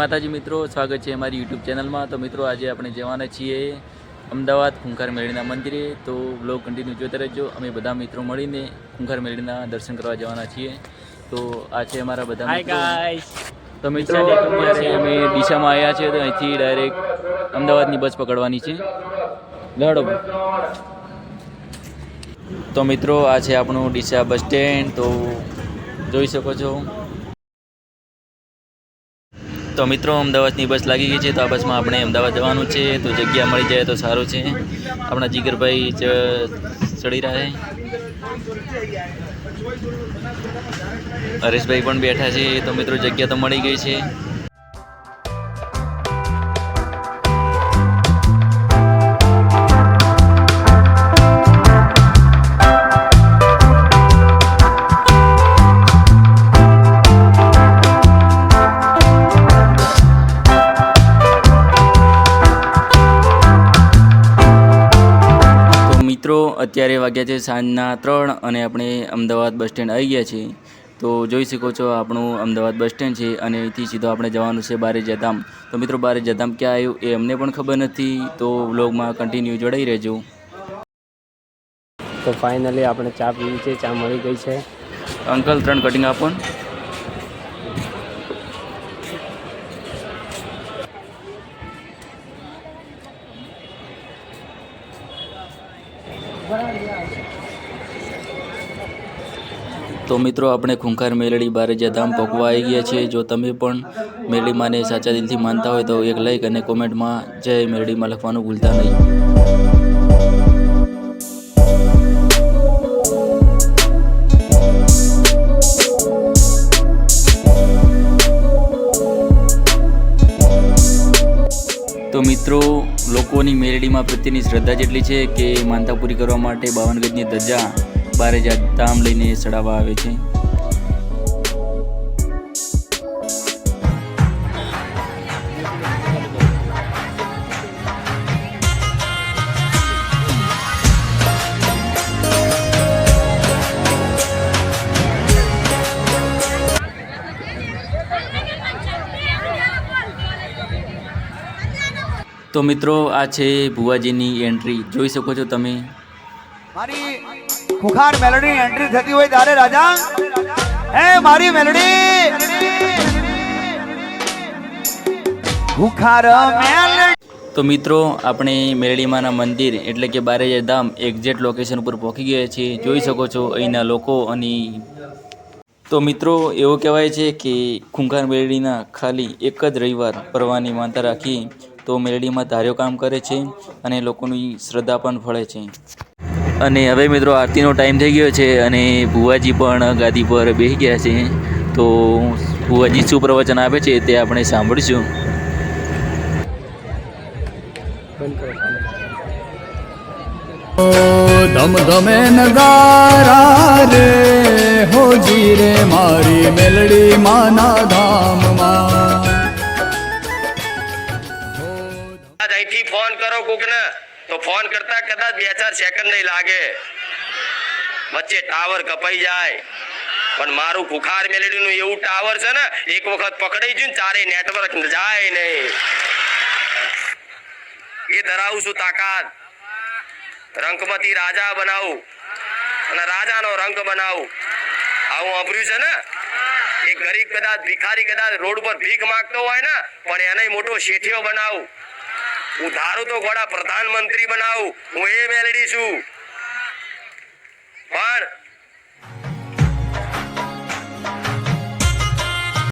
માતાજી મિત્રો સ્વાગત છે અમારી યુટ્યુબ ચેનલમાં. તો મિત્રો આજે આપણે જવાના છીએ અમદાવાદ ખુંખાર મેળીના મંદિરે. તો બ્લોગ કન્ટિન્યુ જોતા રહેજો. અમે બધા મિત્રો મળીને ખુંખાર મેળીના દર્શન કરવા જવાના છીએ. તો આ છે અમારા બધા તો મિત્રો અત્યારે અમે દિશામાં આવ્યા છીએ. તો અહીંથી ડાયરેક્ટ અમદાવાદની બસ પકડવાની છે. લડો. તો મિત્રો આ છે આપણું ડીસા બસ સ્ટેન્ડ તો જોઈ શકો છો. તો મિત્રો, અમદાવાદની બસ લાગી ગઈ છે, તો આ બસમાં આપણે અમદાવાદ જવાનું છે. તો જગ્યા મળી જાય તો સારું છે. આપણા જીગરભાઈ ચડી રહ્યા છે. હરેશભાઈ પણ બેઠા છે. તો મિત્રો, જગ્યા તો મળી ગઈ છે. મિત્રો અત્યારે વાગ્યા છે સાંજના ત્રણ અને આપણે અમદાવાદ બસ સ્ટેન્ડ આવી ગયા છીએ. તો જોઈ શકો છો આપણું અમદાવાદ બસ સ્ટેન્ડ છે અને અહીંથી સીધો આપણે જવાનું છે બારે જધામ તો મિત્રો બારે જધામ ક્યાં આવ્યું એ અમને પણ ખબર નથી. તો વ્લોગમાં કન્ટિન્યુ જોડાઈ રહેજો. તો ફાઇનલી આપણે ચા પીવી છે ચા મળી ગઈ છે. અંકલ ત્રણ કટિંગ આપો તો મિત્રો, આપણે ખૂંખાર મેલડી બારેજા ધામ પકવા આવી ગયા છીએ. જો તમે પણ મેલડી માને સાચા દિલથી માનતા હોય તો એક લાઈક અને કોમેન્ટમાં જય મેલડીમાં લખવાનું ભૂલતા નહીં. તો મિત્રો લોકોની મેલડીમાં પ્રત્યેની શ્રદ્ધા જેટલી છે કે માનતા પૂરી કરવા માટે બાવન ગજની ધજા બારે જાત ધામ લઈને ચડાવવા આવે છે. તો મિત્રો આ છે ભુવાજીની એન્ટ્રી જોઈ શકો છો તમે. મારી ખુખાર મેલોડી એન્ટ્રી થતી હોય ત્યારે રાજા. હે મારી મેલોડી. ખુખાર મેલોડી. તો મિત્રો આપણે મેરડીમાના મંદિર એટલે કે બારેજા ધામ એક્ઝેક્ટ લોકેશન ઉપર પહોંચી ગયા છીએ. જોઈ શકો છો અહીંના લોકો અને તો મિત્રો એવો કહેવાય છે કે ખુંખાર મેરડીના ખાલી એક જ રવિવાર પરવાની માનતા રાખી. તો મેલડીમાં ધાર્યો કામ કરે છે અને લોકોની શ્રદ્ધા પણ ફળે છે. અને હવે મિત્રો આરતીનો ટાઈમ થઈ ગયો છે અને ભુવાજી પણ ગાદી પર બેસી ગયા છે. તો ભુવાજી શું પ્રવચન આપે છે તે આપણે સાંભળીશું. ધમ ધમે નગારા રે હોજી રે મારી મેલડી માના ધામમાં અહીંથી ફોન કરો કોકને. તો ફોન કરતા કદાચ બે ચાર સેકન્ડ નહીં લાગે. વચ્ચે ટાવર કપાઈ જાય. પણ મારું ખુખાર મેલેડીનું એવું ટાવર છે ને, એક વખત પકડાઈ ગયું ચારે નેટવર્ક જાય નહીં. એ ધરાવું છું તાકાત. રંગમતી રાજા બનાવું. અને રાજાનો રંક બનાવું. આવું વાપર્યું છે ને, એ ગરીબ કદાચ ભિખારી કદાચ રોડ પર ભીખ માંગતો હોય ને, પણ એને મોટો શેઠિયો બનાવું. હું ધારું તો ઘોડા પ્રધાનમંત્રી બનાવું હું એ મેલડી છું પણ